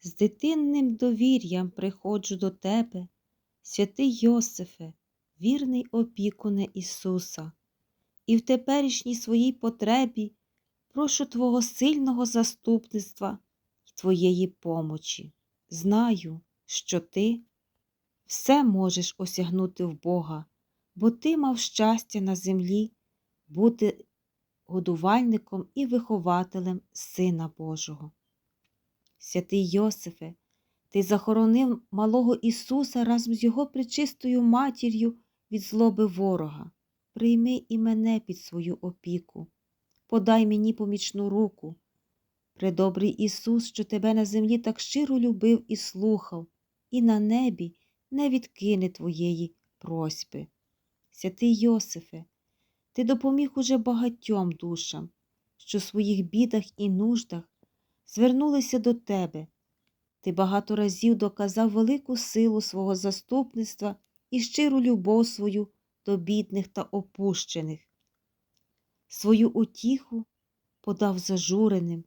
З дитинним довір'ям приходжу до тебе, святий Йосифе, вірний опікуне Ісуса, і в теперішній своїй потребі прошу Твого сильного заступництва і Твоєї помочі. Знаю, що Ти все можеш осягнути в Бога, бо Ти мав щастя на землі бути годувальником і вихователем Сина Божого. Святий Йосифе, ти захоронив малого Ісуса разом з його пречистою матір'ю від злоби ворога. Прийми і мене під свою опіку, подай мені помічну руку. Предобрий Ісус, що тебе на землі так щиро любив і слухав, і на небі не відкине твоєї просьби. Святий Йосифе, ти допоміг уже багатьом душам, що в своїх бідах і нуждах звернулися до тебе. Ти багато разів доказав велику силу свого заступництва і щиру любов свою до бідних та опущених. Свою утіху подав зажуреним,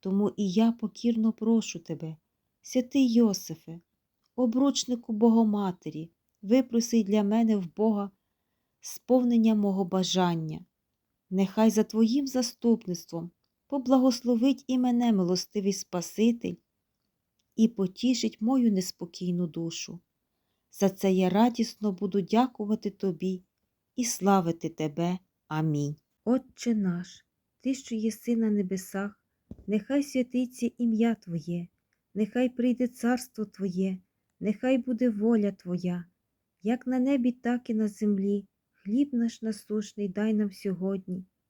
тому і я покірно прошу тебе, святий Йосифе, обручнику Богоматері, випроси для мене в Бога сповнення мого бажання. Нехай за Твоїм заступництвом поблагословить і мене милостивий Спаситель і потішить мою неспокійну душу. За це я радісно буду дякувати Тобі і славити Тебе. Амінь. Отче наш, Ти, що єси на небесах, нехай святиться ім'я Твоє, нехай прийде царство Твоє, нехай буде воля Твоя, як на небі, так і на землі. Хліб наш насушний дай нам сьогодні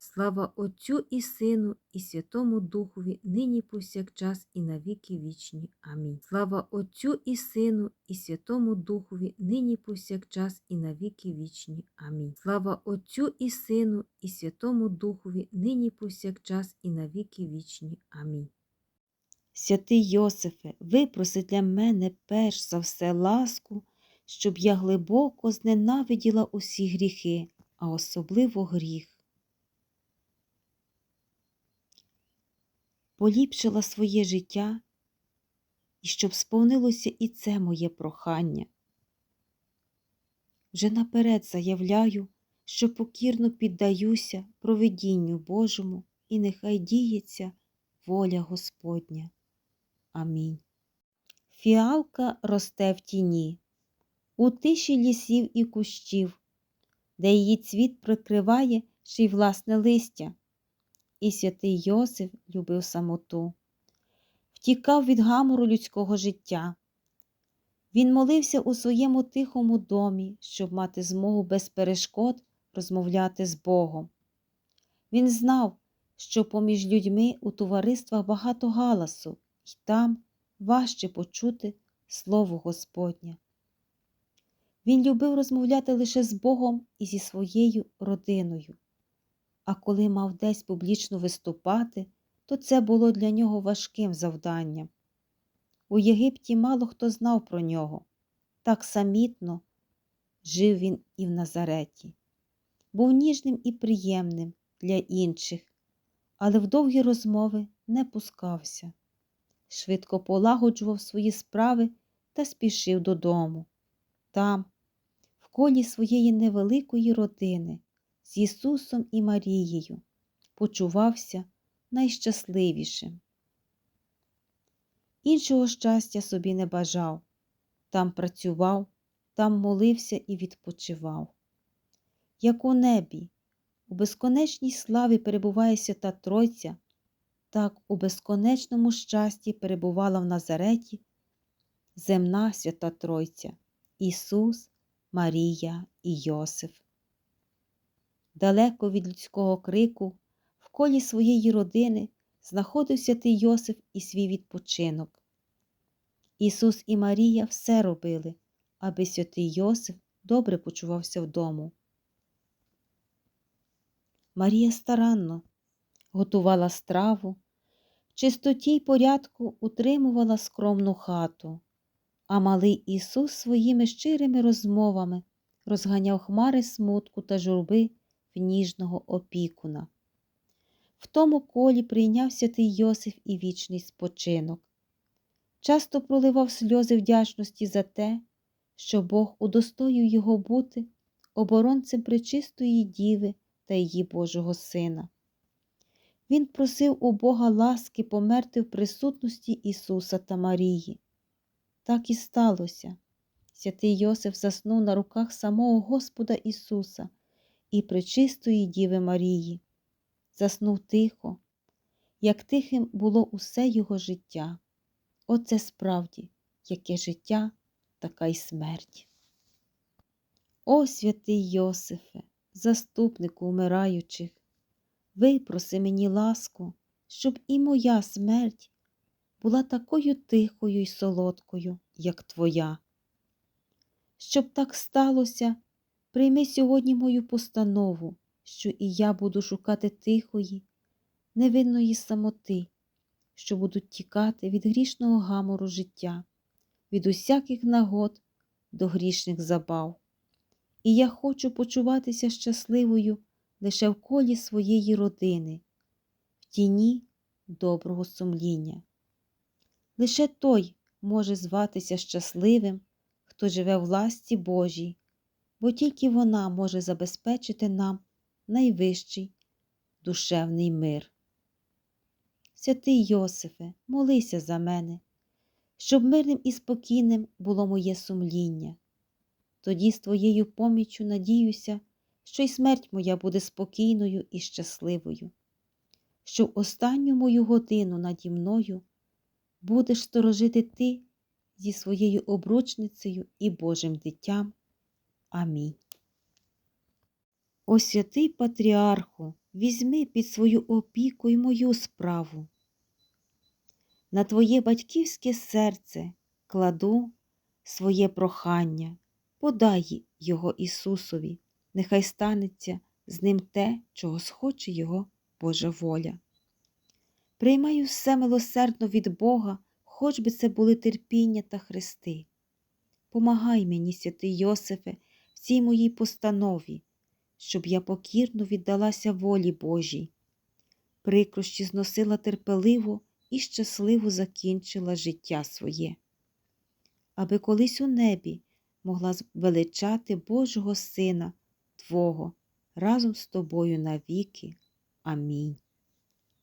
Слава Отцю і Сину, і Святому Духові, нині повсякчас і на віки вічні. Амінь. Слава Отцю і Сину, і Святому Духові, нині повсякчас і на віки вічні. Амінь. Слава Отцю і Сину, і Святому Духові, нині повсякчас і на віки вічні. Амінь. Святий Йосифе, випроси для мене перш за все ласку, щоб я глибоко зненавиділа усі гріхи, а особливо гріх. Поліпшила своє життя і щоб сповнилося і це моє прохання. Вже наперед заявляю, що покірно піддаюся провидінню Божому, і нехай діється воля Господня. Амінь. Фіалка росте в тіні, у тиші лісів і кущів, де її цвіт прикриває ще й власне листя і святий Йосиф любив самоту, втікав від гамору людського життя. Він молився у своєму тихому домі, щоб мати змогу без перешкод розмовляти з Богом. Він знав, що поміж людьми у товариствах багато галасу, й там важче почути слово Господнє. Він любив розмовляти лише з Богом і зі своєю родиною. А коли мав десь публічно виступати, то це було для нього важким завданням. У Єгипті мало хто знав про нього. Так самітно жив він і в Назареті. Був ніжним і приємним для інших, але в довгі розмови не пускався. Швидко полагоджував свої справи та спішив додому. Там, в колі своєї невеликої родини, Ісусом і Марією, почувався найщасливішим. Іншого щастя собі не бажав, там працював, там молився і відпочивав. Як у небі, у безконечній славі перебуває свята Тройця, так у безконечному щасті перебувала в Назареті земна свята Тройця Ісус, Марія і Йосиф. Далеко від людського крику, в колі своєї родини знаходив святий Йосиф і свій відпочинок. Ісус і Марія все робили, аби святий Йосиф добре почувався вдому. Марія старанно готувала страву, в чистоті й порядку утримувала скромну хату, а малий Ісус своїми щирими розмовами розганяв хмари смутку та журби ніжного опікуна. В тому колі прийняв святий Йосиф і вічний спочинок. Часто проливав сльози вдячності за те, що Бог удостоїв його бути оборонцем пречистої діви та її Божого Сина. Він просив у Бога ласки померти в присутності Ісуса та Марії. Так і сталося. Святий Йосиф заснув на руках самого Господа Ісуса і пречистої Діви Марії. Заснув тихо, як тихим було усе його життя. Оце справді, яке життя, така й смерть. О, святий Йосифе, заступнику умираючих, випроси мені ласку, щоб і моя смерть була такою тихою й солодкою, як твоя. Щоб так сталося, прийми сьогодні мою постанову, що і я буду шукати тихої, невинної самоти, що будуть тікати від грішного гамору життя, від усяких нагод до грішних забав. І я хочу почуватися щасливою лише в колі своєї родини, в тіні доброго сумління. Лише той може зватися щасливим, хто живе в ласті Божій, бо тільки вона може забезпечити нам найвищий душевний мир. Святий Йосифе, молися за мене, щоб мирним і спокійним було моє сумління. Тоді з твоєю поміччю надіюся, що й смерть моя буде спокійною і щасливою, що в останню мою годину наді мною будеш сторожити ти зі своєю обручницею і Божим дитям. Амінь. О святий Патріарху, візьми під свою опіку й мою справу. На твоє батьківське серце кладу своє прохання, подай його Ісусові, нехай станеться з ним те, чого схоче Його Божа воля. Приймаю все милосердно від Бога, хоч би це були терпіння та хрести. Помагай мені, святий Йосифе, в цій моїй постанові, щоб я покірно віддалася волі Божій, прикрощі зносила терпеливо і щасливо закінчила життя своє, аби колись у небі могла величати Божого Сина Твого разом з тобою навіки. Амінь.